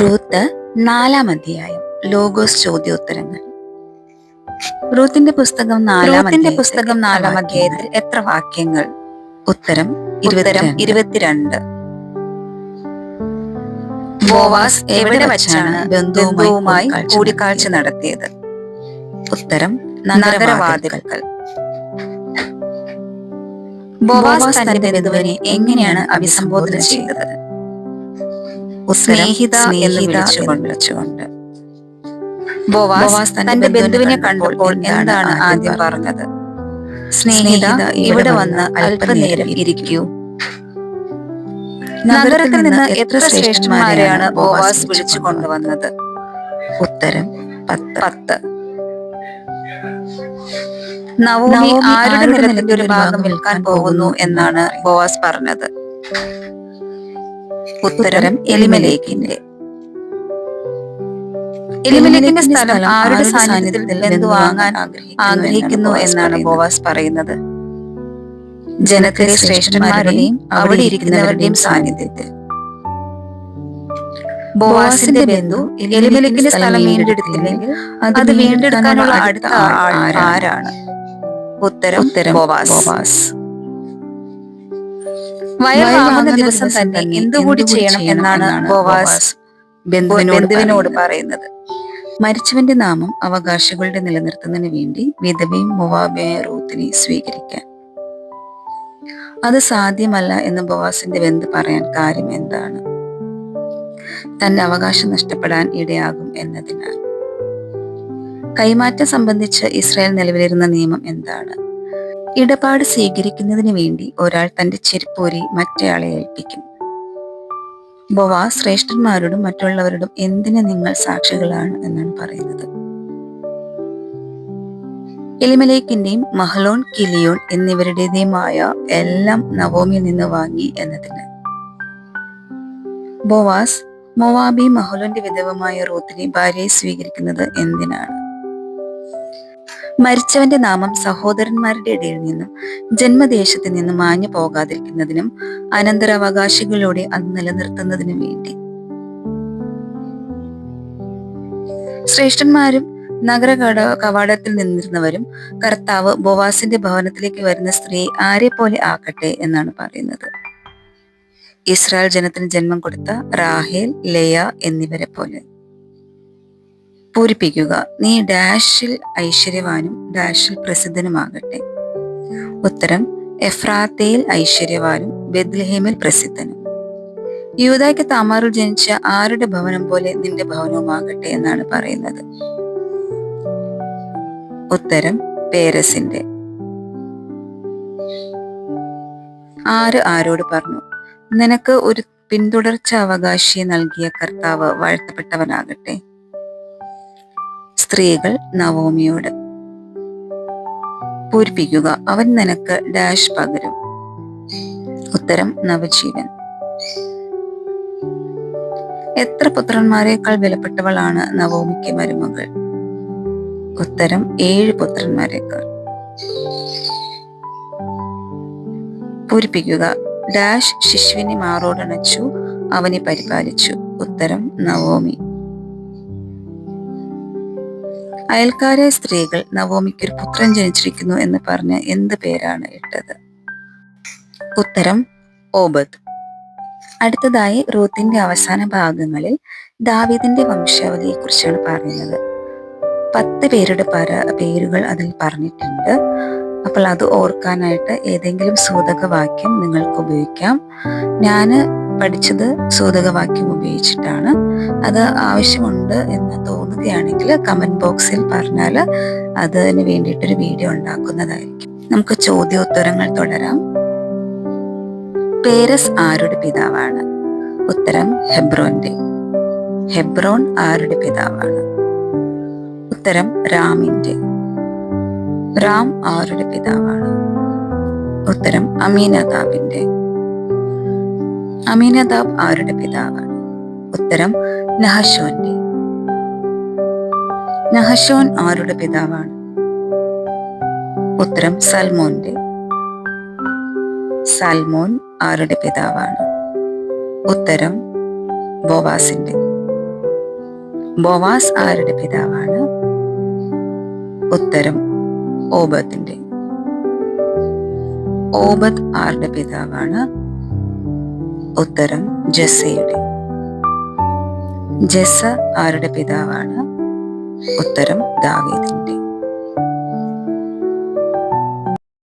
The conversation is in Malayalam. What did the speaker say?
റൂത്ത് നാലാം അധ്യായം. ലോഗോസ് ചോദ്യോത്തരങ്ങൾ. റൂത്തിന്റെ പുസ്തകം നാലാം പുസ്തകം നാലാം? അധ്യായത്തിൽ എത്ര വാക്യങ്ങൾ? ഉത്തരം ഇരുപത്തിരണ്ട്. ഇരുപത്തിരണ്ട്. ബോവാസ് എവിടെ വച്ചാണ് ബന്ധുവുമായി കൂടിക്കാഴ്ച നടത്തിയത്? ഉത്തരം നഗരവാതിൽക്കൽ. ബോവാസ് തന്റെ ബന്ധുവിനെ എങ്ങനെയാണ് അഭിസംബോധന ചെയ്തത്? സ്നേഹിത എന്ന് വിളിച്ചുകൊണ്ട്. ബോവാസ് തന്റെ ബന്ധുവിനെ കണ്ടപ്പോൾ എന്താണ് ആദ്യം പറഞ്ഞത്? സ്നേഹിത ഇവിടെ വന്ന് അല്പനേരം ഇരിക്കൂ. നഗരത്തിൽ നിന്ന് എത്ര ശ്രേഷ്ഠന്മാരെയാണ് ബോവാസ് വിളിച്ചു കൊണ്ടുവന്നത്? ഉത്തരം പത്ത്. പത്ത്. നവോമി ആരുടെ നിരത്തിന്റെ ഒരു ഭാഗം വിൽക്കാൻ പോകുന്നു എന്നാണ് ബോവാസ് പറഞ്ഞത്? ഉത്തരം എലിമലേഖിന്റെ എലിമലേഖിന്റെ സ്ഥലം ആരുടെ സാന്നിധ്യത്തിൽ നിന്ന് വാങ്ങാൻ ആഗ്രഹിക്കുന്നു എന്നാണ് ബോവാസ് പറയുന്നത്. ജനത്തിലെ ശ്രേഷ്ഠന്മാരുടെയും അവിടെ ഇരിക്കുന്നവരുടെയും സാന്നിധ്യത്തിൽ. ബോവാസിന്റെ ബന്ധു എലിമലേഖിന്റെ സ്ഥലം വീണ്ടെടുത്തില്ലെങ്കിൽ അത് വീണ്ടെടുക്കാനുള്ള അടുത്ത ആരാണ്? ഉത്തരം ഉത്തരം ബോവാസ്. ബോവാസ്. വയൽ വാങ്ങുന്ന ദിവസം തന്നെ എന്തുകൂടി ചെയ്യണം എന്നാണ് ബോവാസ് ബന്ധുവിനോട് പറയുന്നത്. പറയുന്നത്. മരിച്ചവന്റെ നാമം അവകാശികളുടെ നിലനിർത്തുന്നതിന് വേണ്ടി വിധവയും മൊവാബിയായ റൂത്തിനെ സ്വീകരിക്കാൻ. അത് സാധ്യമല്ല എന്ന് ബോവാസിന്റെ ബന്ധു പറയാൻ കാര്യം എന്താണ്? തന്റെ അവകാശം നഷ്ടപ്പെടാൻ ഇടയാകും എന്നതിനാൽ. കൈമാറ്റം സംബന്ധിച്ച് ഇസ്രായേൽ നിലവിലിരുന്ന നിയമം എന്താണ്? ഇടപാട് സ്വീകരിക്കുന്നതിന് വേണ്ടി ഒരാൾ തന്റെ ചെരുപ്പൂരി മറ്റേയാളെ ഏൽപ്പിക്കും. ബൊവ ശ്രേഷ്ഠന്മാരോടും മറ്റുള്ളവരോടും എന്തിന് നിങ്ങൾ സാക്ഷികളാണ് എന്നാണ് പറയുന്നത്. എലിമലേക്കിന്റെയും മഹലോൺ കിലിയോൺ എന്നിവരുടേതുമായ എല്ലാം നവോമിയിൽ നിന്ന് വാങ്ങി എന്നതിന്. ബോവാസ് മൊവാബി മഹലോന്റെ വിധവമായ റൂത്തിനെ ഭാര്യയെ സ്വീകരിക്കുന്നത് എന്തിനാണ്? മരിച്ചവന്റെ നാമം സഹോദരന്മാരുടെ ഇടയിൽ നിന്നും ജന്മദേശത്ത് നിന്നും മാഞ്ഞു പോകാതിരിക്കുന്നതിനും അനന്തരാവകാശികളോടെ അത് നിലനിർത്തുന്നതിനും വേണ്ടി. ശ്രേഷ്ഠന്മാരും നഗര കവാടത്തിൽ നിന്നിരുന്നവരും കർത്താവ് ബോവാസിന്റെ ഭവനത്തിലേക്ക് വരുന്ന സ്ത്രീ ആരെ പോലെ ആക്കട്ടെ എന്നാണ് പറയുന്നത്. ഇസ്രായേൽ ജനത്തിന് ജന്മം കൊടുത്ത റാഹേൽ ലയ എന്നിവരെ പോലെ. പൂരിപ്പിക്കുക. നീ ഡാഷിൽ ഐശ്വര്യവാനും ഡാഷിൽ പ്രസിദ്ധനുമാകട്ടെ. ഉത്തരം എഫ്രാത്തയിൽ ഐശ്വര്യവാനും ബെദ്ലഹേമിൽ പ്രസിദ്ധനും. യൂതായ്ക്ക് താമാറിൽ ജനിച്ച ആരുടെ ഭവനം പോലെ നിന്റെ ഭവനവുമാകട്ടെ എന്നാണ് പറയുന്നത്. ഉത്തരം പേരസിന്റെ. ആര് ആരോട് പറഞ്ഞു നിനക്ക് ഒരു പിന്തുടർച്ച അവകാശിയെ നൽകിയ കർത്താവ് വാഴ്ത്തപ്പെട്ടവനാകട്ടെ? സ്ത്രീകൾ നവോമിയോട്. പൂരിപ്പിക്കുക. അവൻ നിനക്ക് ഡാഷ് പകരും. ഉത്തരം നവജീവൻ. എത്ര പുത്രന്മാരെക്കാൾ വിലപ്പെട്ടവളാണ് നവോമിക്ക് മരുമകൾ? ഉത്തരം ഏഴ് പുത്രന്മാരെക്കാൾ. പൂരിപ്പിക്കുക. ഡാഷ് ശിശുവിനെ മാറോടണച്ചു. അവനെ പരിപാലിച്ചു. ഉത്തരം നവോമി. അയൽക്കാരെ സ്ത്രീകൾ നവോമിക്ക് ഒരു പുത്രൻ ജനിച്ചിരിക്കുന്നു എന്ന് പറഞ്ഞ് എന്ത് പേരാണ് ഇട്ടത്? ഉത്തരം ഓബദ്. അടുത്തതായി റൂത്തിന്റെ അവസാന ഭാഗങ്ങളിൽ ദാവീദിന്റെ വംശാവലിയെ കുറിച്ചാണ് പറയുന്നത്. പത്ത് പേരുടെ പര പേരുകൾ അതിൽ പറഞ്ഞിട്ടുണ്ട്. അപ്പോൾ അത് ഓർക്കാനായിട്ട് ഏതെങ്കിലും സൂതകവാക്യം നിങ്ങൾക്ക് ഉപയോഗിക്കാം. ഞാൻ പഠിച്ചത് സൂതകവാക്യം ഉപയോഗിച്ചിട്ടാണ്. അത് ആവശ്യമുണ്ട് എന്ന് തോന്നുകയാണെങ്കിൽ കമന്റ് ബോക്സിൽ പറഞ്ഞാൽ അതിന് വേണ്ടിയിട്ടൊരു വീഡിയോ ഉണ്ടാക്കുന്നതായിരിക്കും. നമുക്ക് ചോദ്യോത്തരങ്ങൾ തുടരാം. പേരസ് ആരുടെ പിതാവാണ്? ഉത്തരം ഹെബ്രോന്റെ. ഹെബ്രോൺ ആരുടെ പിതാവാണ്? ഉത്തരം രാമിന്റെ റാം ആരുടെ പിതാവാണ്? ഉത്തരം അമീനതാബിന്റെ അമീനതാബ് ആരുടെ പിതാവാണ്? ഉത്തരം നഹശോന്റെ. നഹഷോൻ ആരുടെ പിതാവാണ്? ഉത്തരം സൽമോന്റെ. സൽമോൻ ആരുടെ പിതാവാണ്? ഉത്തരം ബോവാസിന്റെ. ബോവാസ് ആരുടെ പിതാവാണ്? ഉത്തരം ഓബത്തിന്റെ. ഓബത് ആരുടെ പിതാവാണ്? ഉത്തരം ജസ്സയുടെ. ജസ ആരുടെ പിതാവാണ്? ഉത്തരം ദാവീദിന്റെ.